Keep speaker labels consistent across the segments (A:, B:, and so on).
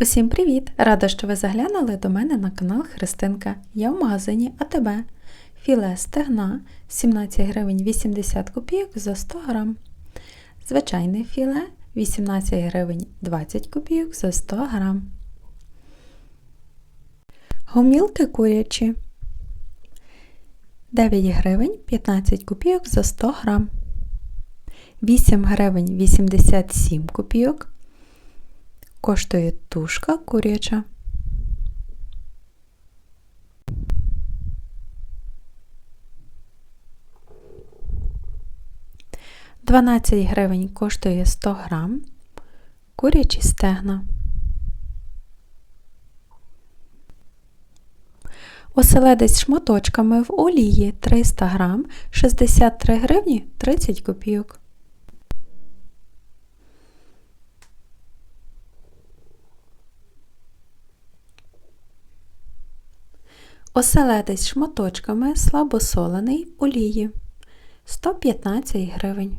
A: Усім привіт! Рада, що ви заглянули до мене на канал Христинка. Я в магазині АТБ. Філе стегна 17 гривень 80 копійок за 100 грам. Звичайне філе 18 гривень 20 копійок за 100 грам. Гомілки курячі 9 гривень 15 копійок за 100 грам. 8 гривень 87 копійок коштує тушка куряча. Дванадцять гривень коштує 100 грам курячі стегна. Оселедець шматочками в олії 300 грам 63 гривні 30 копійок. Оселедець шматочками слабосолений олії 115 гривень.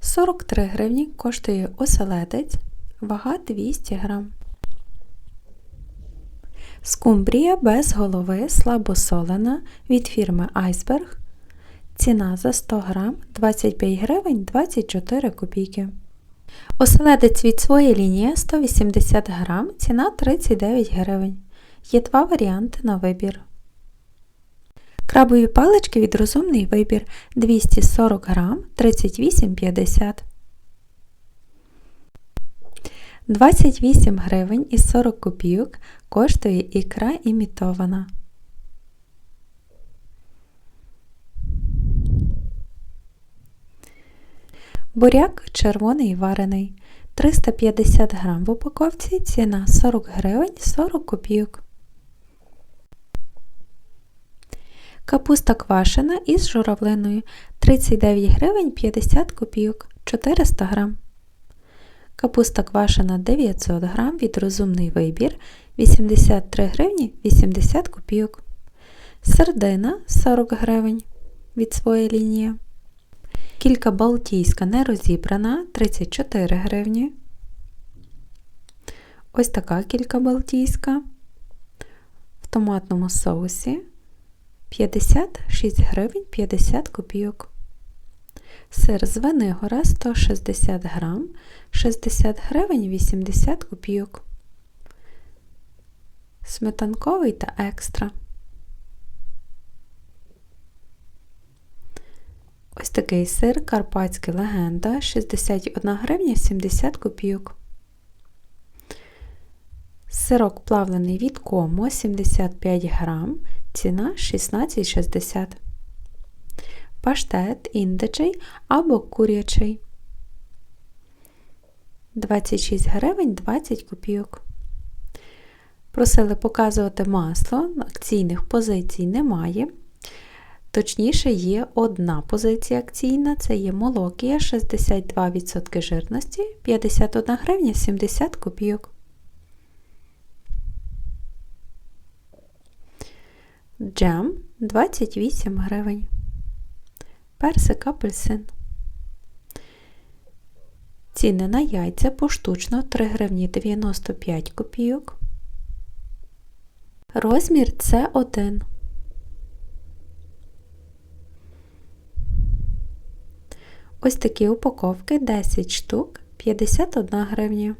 A: Сорок три гривні коштує оселедець, вага 200 грам. Скумбрія без голови слабосолена від фірми Iceberg. Ціна за 100 грам 25 гривень 24 копійки. Оселедець від своєї лінії 180 грам, ціна 39 гривень. Є два варіанти на вибір. Крабові палички від розумний вибір 240 грам 38,50. 28 гривень і 40 копійок коштує ікра імітована. Буряк червоний варений 350 грам в упаковці, ціна 40 гривень 40 копійок. Капуста квашена із журавлиною 39 гривень 50 копійок 400 грам. Капуста квашена 900 грам від розумний вибір 83 гривні 80 копійок. Сердина 40 гривень від своєї лінії. Кілька Балтійська не розібрана 34 гривні. Ось така кілька Балтійська. В томатному соусі 56 гривень 50 копійок. Сир з Венигора 160 грам, 60 гривень 80 копійок. Сметанковий та екстра. Ось такий сир Карпатська легенда 61 гривня 70 копійок. Сирок плавлений від Комо 75 грам, ціна 16,60. Паштет індичий або курячий 26 гривень 20 копійок. Просили показувати масло, акційних позицій немає. Точніше, є одна позиція акційна, це є молокія 62% жирності 51 гривня 70 копійок. Джем 28 гривень. Персик апельсин. Ціни на яйця поштучно 3 гривні 95 копійок. Розмір С1. Ось такі упаковки 10 штук 51 гривня.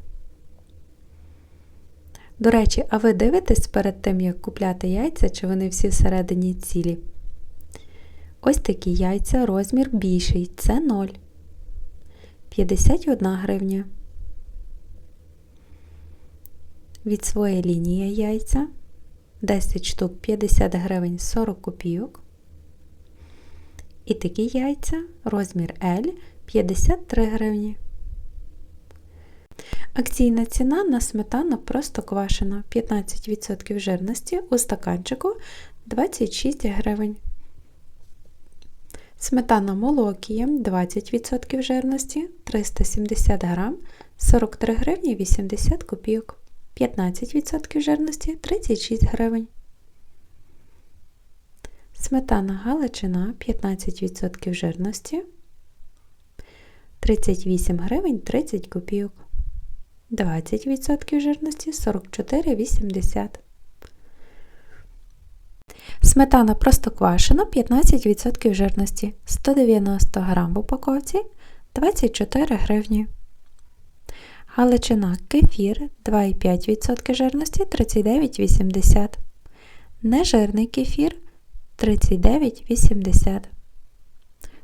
A: До речі, а ви дивитесь перед тим, як купляти яйця, чи вони всі всередині цілі? Ось такі яйця, розмір більший це 0. 51 гривня. Від своєї лінії яйця 10 штук 50 гривень 40 копійок. І такі яйця, розмір L 53 гривні. Акційна ціна на сметану просто квашена 15% жирності у стаканчику 26 гривень. Сметана молокія 20% жирності 370 грам 43 гривні 80 копійок. 15% жирності 36 гривень. Сметана Галичина 15% жирності 38 гривень 30 копійок. 20% жирності 44,80. Сметана простоквашина 15% жирності 190 г в упаковці 24 гривні. Галичина кефір 2,5% жирності 39,80. Нежирний кефір 39,80.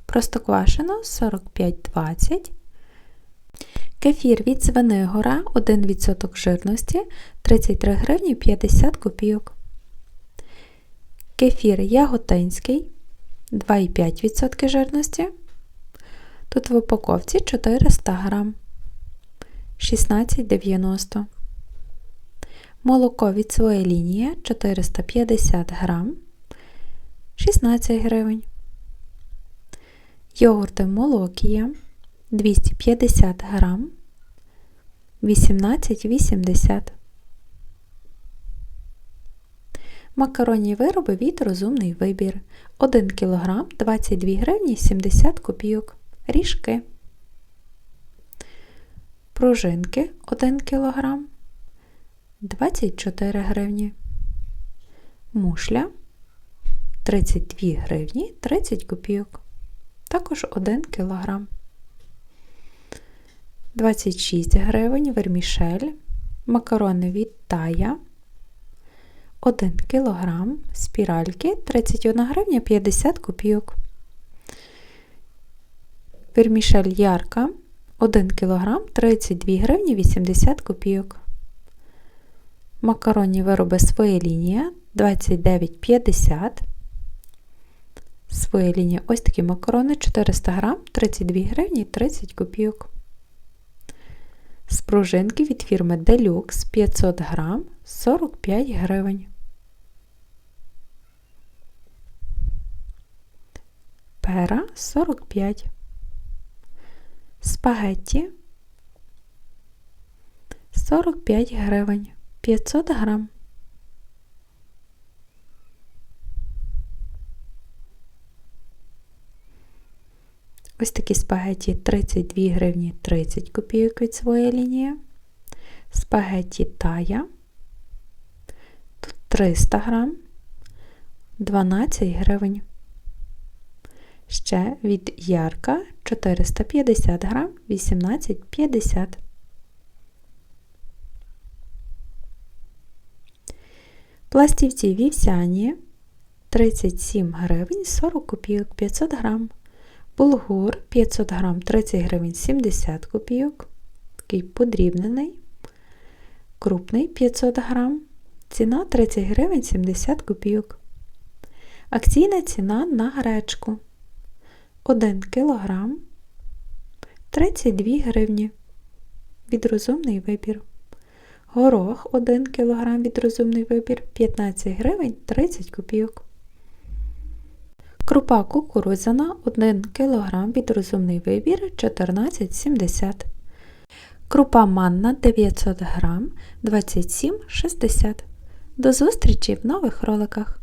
A: Простоквашино 45,20. Кефір від Звенигора 1% жирності 33 гривні 50 копійок. Кефір яготинський 2,5% жирності. Тут в упаковці 400 грам 16,90. Молоко від своєї лінії 450 грам 16 гривень. Йогурти Молокія 250 грам 18,80. Макаронні вироби від розумний вибір 1 кг 22 гривні 70 копійок. Ріжки. Пружинки 1 кг 24 гривні. Мушля 32 гривні 30 копійок. Також 1 кг. 26 гривень вермішель. Макарони від тая 1 кг, спіральки 31 гривня 50 копійок. Вермішель ярка 1 кг 32 гривні 80 копійок. Макаронні вироби своя лінія 29,50. Своя лінія ось такі макарони 400 грам 32 гривні 30 копійок. Спружинки від фірми Deluxe 500 грам 45 гривень. Пера 45. Спагетті 45 гривень 500 грам. Ось такі спагетті 32 гривні 30 копійок від своєї лінії. Спагетті тая. Тут 300 грам 12 гривень. Ще від ярка 450 грам 18,50. Пластівці вівсяні 37 гривень 40 копійок 500 грам. Булгур 500 грам 30 гривень 70 копійок. Такий подрібнений. Крупний 500 грам. Ціна 30 гривень 70 копійок. Акційна ціна на гречку 1 кг 32 гривні. Від розумний вибір. Горох 1 кг від розумний вибір 15 гривень 30 копійок. Крупа кукурудзяна 1 кг від розумний вибір 14,70 Крупа манна 900 г 27,60 До зустрічі в нових роликах!